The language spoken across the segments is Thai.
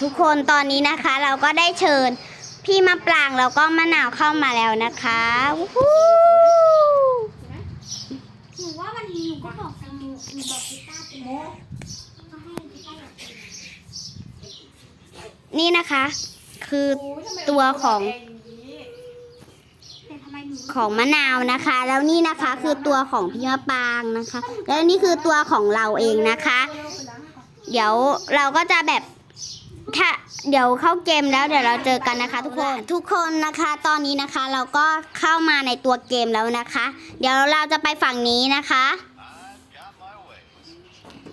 ทุกคนตอนนี้นะคะเราก็ได้เชิญพี่มะปรางแล้วก็มะนาวเข้ามาแล้วนะคะวู้หนูว่าวันนี้หนูก็บอกแตงโมหนูบอกกีต้าไปแล้วนี่นะคะ คือตัวของ ของมะนาวนะคะ แล้วนี่นะคะคือตัวของพี่มะปางนะคะ แล้วนี่คือตัวของเราเองนะคะ เดี๋ยวเราก็จะแบบถ้าเดี๋ยวเข้าเกมแล้วเดี๋ยวเราเจอกันนะคะ ทุกคนทุกคนนะคะ ตอนนี้นะคะเราก็เข้ามาในตัวเกมแล้วนะคะ เดี๋ยวเราจะไปฝั่งนี้นะคะ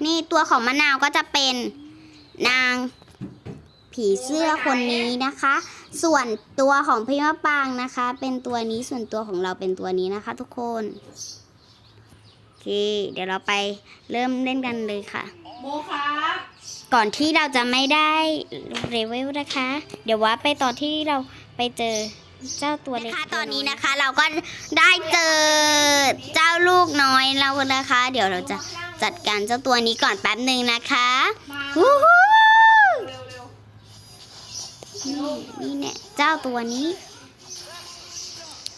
นี่ตัวของมะนาวก็จะเป็นนางผีเสื้อคนนี้นะคะ ส่วนตัวของพี่มะปรางนะคะ เป็นตัวนี้ส่วนตัวของเราเป็นตัวนี้นะคะ ทุกคนโอเค เดี๋ยวเราไปเริ่มเล่นกันเลยค่ะ โมครับก่อนที่เราจะไม่ได้เลเวลนะคะ เดี๋ยวว่าไปตอนที่เราไปเจอเจ้าตัวเล็กตอนนี้นะคะ เราก็ได้เจอเจ้าลูกน้อยเรานะคะ เดี๋ยวเราจะจัดการเจ้าตัวนี้ก่อนแป๊บหนึ่งนะคะมาวู้ฮู้ เร็วเร็ว นี่ เนี่ยเจ้าตัวนี้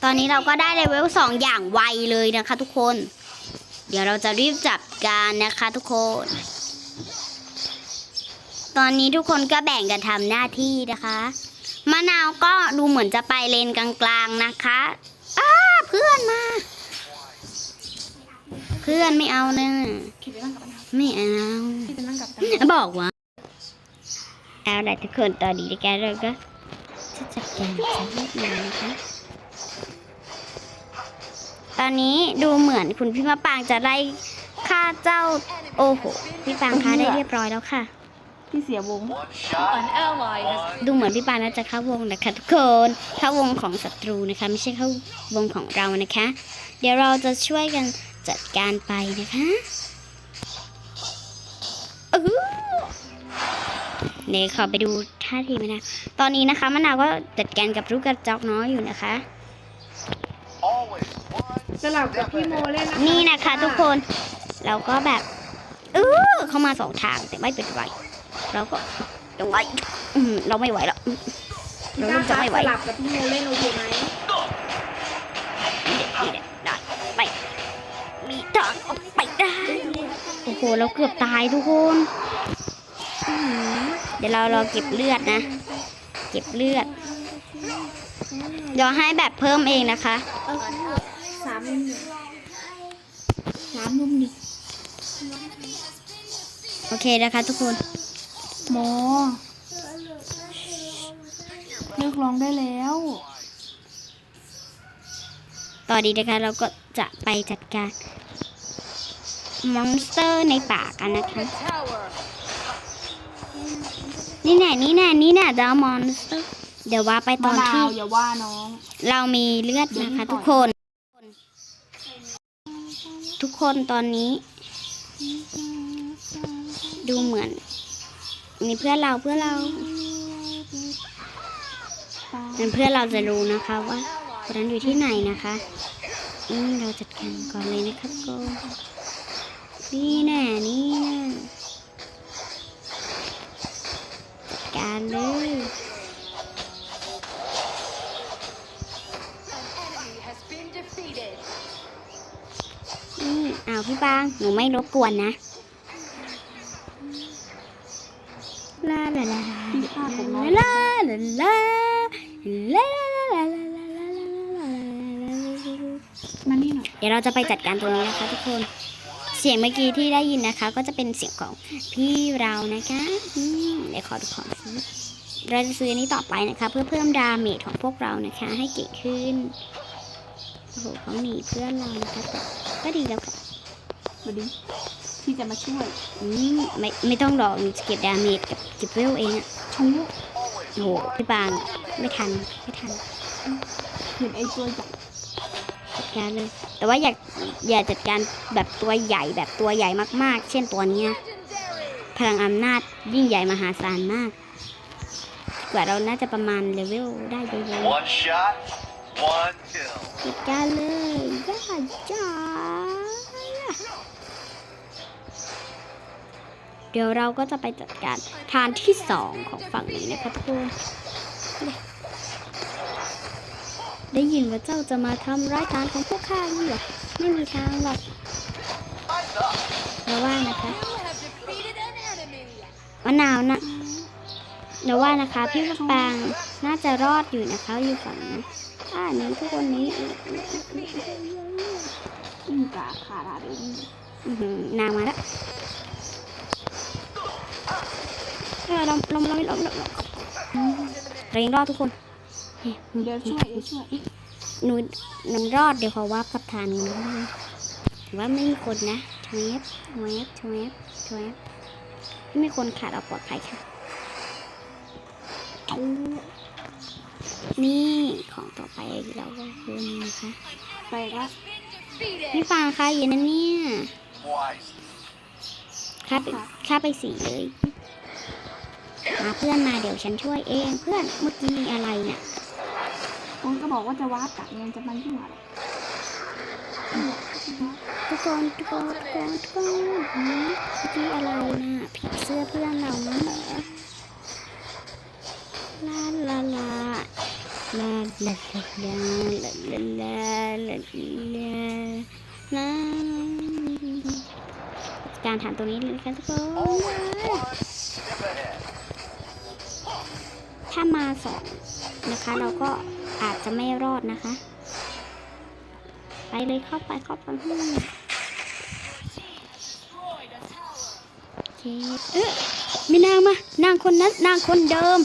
ตอนนี้เราก็ได้เลเวลสองอย่างไวเลยนะคะ ทุกคน เดี๋ยวเราจะรีบจับการนะคะ ทุกคน ตอนนี้ทุกคนก็แบ่งกันทำหน้าที่นะคะมะนาวก็ดูเหมือนจะไปเลนกลางๆนะคะอ้าเพื่อนมา เพื่อนไม่เอาเนะคิดไปนั่งกับมันไม่เอาคิดไปนั่งกับตังบอกว่า เอาละทุกคนตอนนี้นะคะเราก็ จะจัดการจะเรียบร้อยนะคะ ตอนนี้ดูเหมือนคุณพี่มะปางจะไล่ฆ่าเจ้า โอ้โห พี่ปางฆ่าได้เรียบร้อยแล้วค่ะ พี่เสียวง An ally has ดูเหมือนพี่ปางน่าจะเข้าวงนะคะทุกคนเข้าวงของศัตรูนะคะ ไม่ใช่เข้าวงของเรานะคะ เดี๋ยวเราจะช่วยกันจัดการไปนะคะอื้อหือเดี๋ยวขอไปดู ท่าทีมะนาวตอนนี้นะคะมะนาวก็จัดการกับลูกกระจอกน้อยอยู่นะคะ สลับกับพี่โมเล่นนะคะนี่นะคะทุกคนเราก็แบบเออเข้ามาสองทางแต่ไม่เป็นไรเราก็ยังไงอืมเราไม่ไหวแล้วอืมเราเริ่มจะไม่ไหวสลับกับพี่โมเล่นโอเคไหมนี่แหละได้ไปมีทางออกไปได้ โอ้โห เราเกือบตายทุกคนอื้อหือ เดี๋ยวเรารอเก็บเลือดนะ เก็บเลือด เดี๋ยวให้แบบเพิ่มเองนะคะ สามนุ่มหนึ่งสามนุ่มหนึ่งโอเคนะคะทุกคนโมเลิกร้องได้แล้วตอนนี้นะคะเราก็จะไปจัดการมอนสเตอร์ในป่ากันนะคะ tower. นี่แน่นี่แน่นี่แน่เจ้ามอนสเตอร์เดี๋ยวว่าไปตมะอนนาที่วอย่าว่าน้อง เรามีเลือดนะคะทุกคน ทุกคนตอนนี้ ดูเหมือน มีเพื่อนเราเพื่อนเราเป็นเพื่อนเราจะรู้นะคะว่าคนนั้นอยู่ที่ไหนนะคะอืมเราจัดการก่อนเลยนะครับโกนี่แน่นี่แน่ การเลย Enemy has been defeated. นี่อ้าวพี่ปาง หนูไม่รบกวนนะลาลาลาพี่ฆ่าผมน้องลาลาลาลาลาลาลาลาลาลาลาลาลามานี่หน่อยเดี๋ยวเราจะไปจัดการตรงนี้นะคะทุกคน เสียงเมื่อกี้ที่ได้ยินนะคะ ก็จะเป็นเสียงของพี่เรานะคะอืมเดี๋ยวขอดูของซื้อเราจะซื้ออันนี้ต่อไปนะคะ เพื่อเพิ่มดาเมจของพวกเรานะคะ ให้เก่งขึ้นโอ้โหเขาหนีเพื่อนเรานะคะแต่ก็ดีแล้วค่ะมาดิพี่จะมาช่วยอืมไม่ไม่ต้องหรอกหนูจะเก็บดาเมจกับเก็บเวลเองอะชู้โอ้โหพี่ปางไม่ทันไม่ทันเห็นไอ้ตัวใหญ่จัด การเลย แต่ว่าอยากอย่าจัดการแบบตัวใหญ่แบบตัวใหญ่มากๆ เช่นตัวเนี้ย Legendary. พลังอำนาจยิ่งใหญ่มหาศาลมาก กว่าเราน่าจะประมาณเลเวลได้เยอะ One shot, one kill. ๆจัดการเลยย่าจ้าเดี๋ยวเราก็จะไปจัดการทานที่สองของฝั่งนี้นะคะทุกคน ได้ยินว่าเจ้าจะมาทำร้ายทานของพวกข้าเหรอไม่มีทางหรอกเราว่านะคะมะนาวนะเราว่านะคะพี่มะปางน่าจะรอดอยู่นะคะอยู่ฝั่งนี้อ่านี้ทุกคนนี้อืมกาขาดาเดี๋ยวนี้อื้อหือนางมาแล้วเออลมลมลมลมลมลมเรายังรอดทุกคน เดี๋ยวช่วยเดี๋ยวช่วยหนูนูรอดเดี๋ยวขอวับกับทานกันนะว่าไม่มีคนนะทวบทวบทวบทวบไม่มีคนขาดเราปลอดภัยค่ะทูนี่ของต่อไปเราก็คือนี่นะคะไปละ Defeated. พี่ปางค่ะอยู่นั่นเนี่ยข้าไปข้าไปสีเลยมาเพื่อนมาเดี๋ยวฉันช่วยเองเพื่อนเมื่อกี้มีอะไรเนี่ย ผมก็บอกว่าจะวาดตัดมันจะมันขึ้นมาทุกคนทุกคนทุกคนทุกคนหืมเมื่อะไรนะผีเสื้อเพื่อนเรานั่นเหรอลาลาลาลาลาลาลาลาลาลาลาลาลาการถามตรงนี้เลยนะคะทุกคนถ้ามาสองนะคะเราก็ อาจจะไม่รอดนะคะ ไปเลยเข้าไปเข้าไปโอเคเอ๊ะมีนางมานางคนนั้นนางคนเดิม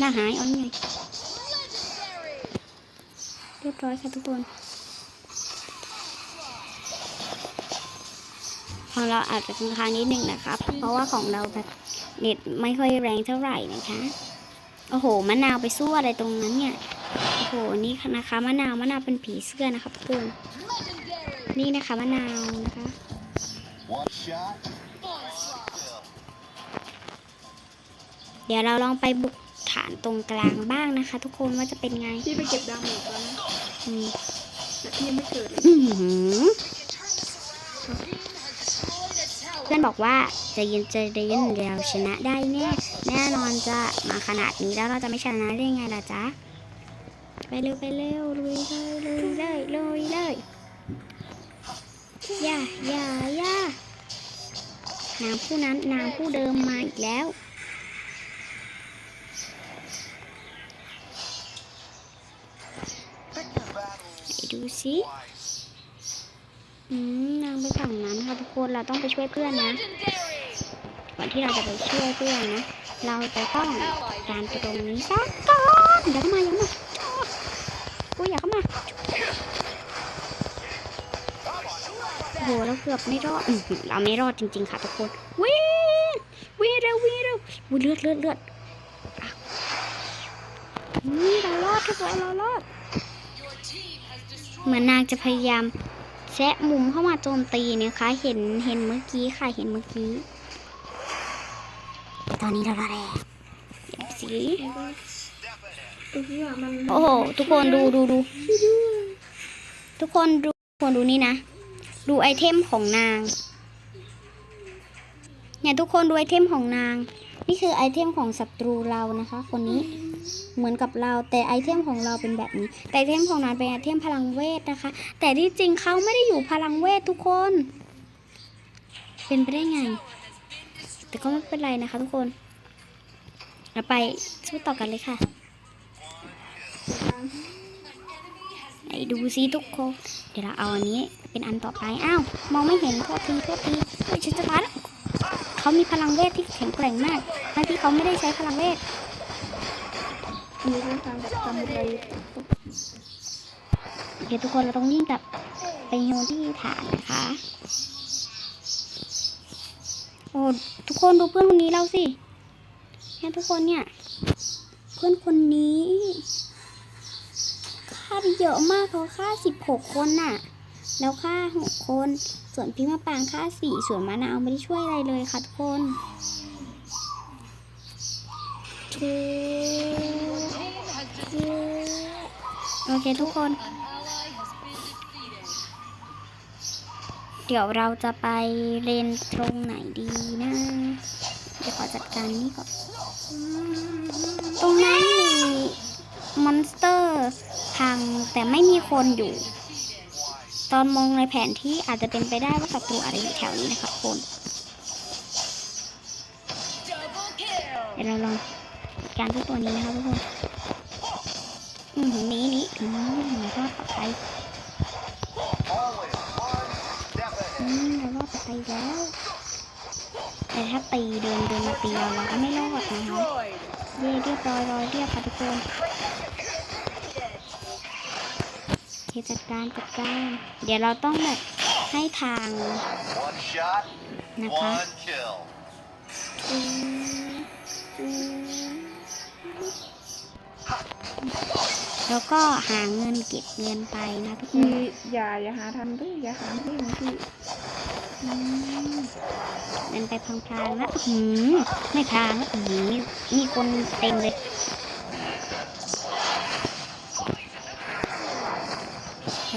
นางหายเอาไงเรียบร้อยค่ะทุกคนของเราอาจจะค้างนิดนึงนะครับ เพราะว่าของเราแบบเน็ตไม่ค่อยแรงเท่าไหร่นะคะ โอ้โห มะนาวไปสู้อะไรตรงนั้นเนี่ย โอ้โห นี่ค่ะนะคะ มะนาว มะนาวเป็นผีเสื้อนะคะทุกคนนี่นะคะ มะนาวนะคะ One shot. เดี๋ยวเราลองไปบุกฐานตรงกลางบ้างนะคะ ทุกคนว่าจะเป็นไง พี่ไปเก็บดาเมจก่อนนะอืมแต่พี่ยังไม่เกิดเลย อื้อหือ เพื่อนบอกว่าจะย็นจะเย็นเดียวชนะได้แน่แน่นอนจะมาขนาดนี้แล้วเราจะไม่ชนะได้ไงล่ะจ๊ะไปเร็วไปเร็วลุยเลยลุยเลยลุยเลยอย่าอย่าอย่านางผู้นั้นนางผู้เดิมมาอีกแล้วไหนดูสิอืม ไปฝั่งนั้นค่ะทุกคนเราต้องไปช่วยเพื่อนนะก่อนที่เราจะไปช่วยเพื่อนนะเราจะต้องการตรงนี้ซะก่อนเดี๋ยวเข้ามาอย่าเข้ามากูอยากเข้ามาโหเราเกือบไม่รอดเราไม่รอดจริง ๆ ค่ะทุกคนวิ่งวิ่งเร็ววิ่งเร็ววิ่งเลือดเลือดเลือดนี่เรารอดทุกคนเรารอดเหมือนนางจะพยายาม แซะมุมเข้ามาโจมตีนะคะ เห็นเห็นเมื่อกี้ค่ะเห็นเมื่อกี้ ตอนนี้เราละแล้วเดี๋ยวสิตัวพี่อะมันโอ้โหทุกคนดูดูดูทุกคนดูทุกคนดูนี่นะ ดูไอเทมของนางเนี่ยทุกคนดูไอเทมของนาง นี่คือไอเทมของศัตรูเรานะคะ คนนี้เหมือนกับเราแต่ไอเทมของเราเป็นแบบนี้ แต่ไอเทมของนางเป็นไอเทมพลังเวทนะคะ แต่ที่จริงเขาไม่ได้อยู่พลังเวททุกคน เป็นไปได้ไง แต่ก็ไม่เป็นไรนะคะทุกคนเราไปสู้ต่อกันเลยค่ะไหนดูซิทุกคน เดี๋ยวเราเอาอันนี้เป็นอันต่อไป อ้าว มองไม่เห็นโทษทีโทษทีเฮ้ยฉันจะตายแล้ว เขามีพลังเวทที่แข็งแกร่งมากทั้งที่เขาไม่ได้ใช้พลังเวทมีเรื่องการแบบทำอะไรเดี๋ยวทุกคนเราต้องวิ่งกลับไปโยนที่ฐานนะคะโอ้ทุกคนดูเพื่อนคนนี้เราสิเนี่ยทุกคนเนี่ย เพื่อนคนนี้ฆ่าไปเยอะมากเขาฆ่าสิบหกคนน่ะ แล้วฆ่าหกคน ส่วนพี่มะปางฆ่าสี่ส่วนมะนาวไม่ได้ช่วยอะไรเลยค่ะทุกคนโอเคทุกคน เดี๋ยวเราจะไปเรนตรงไหนดีนะ เดี๋ยวขอจัดการนี่ก่อน ตรงนั้นมีมอนสเตอร์พังแต่ไม่มีคนอยู่ ตอนมองในแผนที่อาจจะเป็นไปได้ว่าศัตรูอะไรอยู่แถวนี้นะครับคนเดี๋ยวเราลองการที่ตัวนี้นะคะทุกคนอืมนี้นี้อืมรอดปลอดภัยอืมเรารอดปลอดภัยแล้วแต่ถ้าตีเดินเดินมาตีเราเราก็ไม่รอดนะคะ Destroyed. เย่เรียบร้อยร้อยเรียบค่ะทุกคน จัดการจัดการเดี๋ยวเราต้องแบบให้ทาง One shot, นะคะ one kill. อืมอืมแล้วก็หาเงินเก็บเงินไปนะทุกคพี่นอย่าอย่าหาทำด้วยอย่าหาที่ของพี่อืมเดินไปพลางๆนะหืมไม่พลางนะหืมมีคนเต็มเลย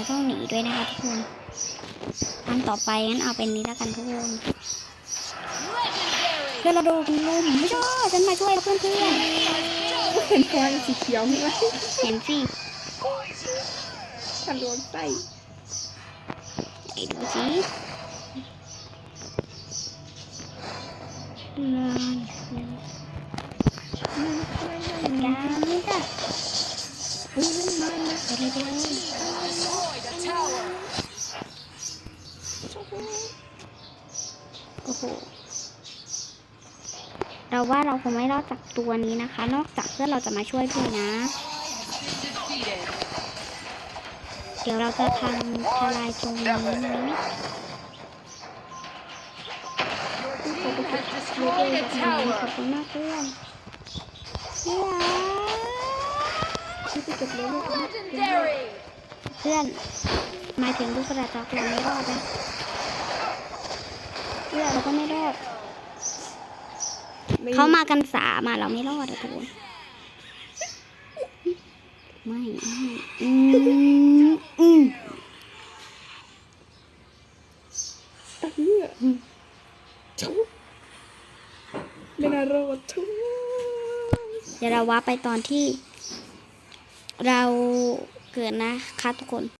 จะต้องหนีด้วยนะคะทุกคนอันต่อไปงั้นเอาเป็นนี้แล้วกันทุกคน Legendary. เพื่อนเราโดนลุมไม่ชอบฉันมาช่วยเพื่อนเพื่อนเห็นแค่สีเขียวนี่ไหมเห็นสิทะลวงไส้ไหนดูสินอนจัดการนี่จ้ะเฮ้ยนั่นมันนะไปเลยไปเลย Destroyed a tower. โอ้โห เราว่าเราคงไม่รอดจากตัวนี้นะคะ นอกจากเพื่อนเราจะมาช่วยด้วยนะ เดี๋ยวเราจะทำทลายตรงนี้นะ Your team has destroyed a ขอบคุณมากเพื่อนพี่รักที่ไปเก็บเลยลูกเพื่อนหมายถึงลูกกระจอกเราไม่รอดนะเพื่อนเราก็ไม่รอด เขามากันสามอะเราไม่รอดอะทุกคนไม่ไม่อืมอืมเอื้อชุบเป็นอารมณ์ชุบเดี๋ยวเราว่าไปตอนที่ เราเกิดนะคะทุกคน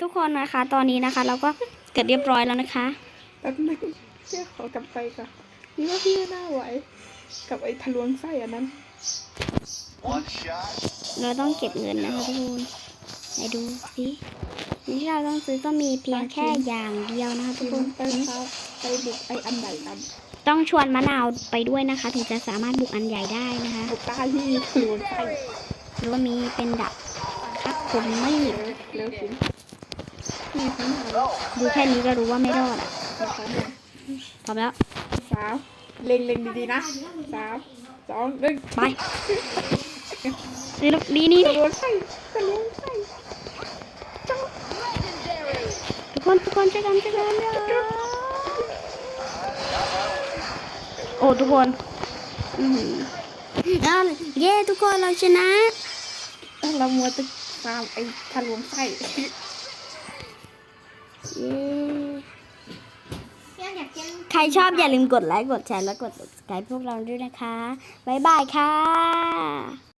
ทุกคนนะคะ ตอนนี้นะคะ เราก็เกิดเรียบร้อยแล้วนะคะแป๊บนึงเชื่อขอกลับไปก่อนนี่ว่าพี่น่าไหว กับไอ้ทะลวงไส้อันนั้น One shot, เราต้องเก็บเงินนะคะทุกคนไหนดูสิสิ่งที่เราต้องซื้อก็มีเพียงแค่อย่างเดียวนะคะทุคุกณคนไปพาไปบุกไอ้อันใหญ่กันต้องชวนมะนาวไปด้วยนะคะ ถึงจะสามารถบุกอันใหญ่ได้นะคะบุกตาที่ทะลวงไส้หรือว่ามีเป็นดับคับคมไม่เร็วเร็วสิพี่ข้างหน้าแล้ว ดูแค่นี้ก็รู้ว่าไม่รอดอะนะคะเนี่ยพร้อมแล้วสามเล็งเล็งดีๆนะสามสองหนึ่งไปนี่ลูกนี่นี่ทะนี่ลวงไส้ทะลวงไส้ Legendary. ทุกคนทุกคนช่วยกันช่วยกันโอ้ทุกคนอือหืออ้าวเย้ทุกคนเราชนะเอ้ยเรามัวแตึกตามไอ้ทะลวงไส้เย้อยากกิน ใครชอบอย่าลืมกดไลค์ กดแชร์ และกด subscribe พวกเราด้วยนะคะ บ๊ายบายค่ะ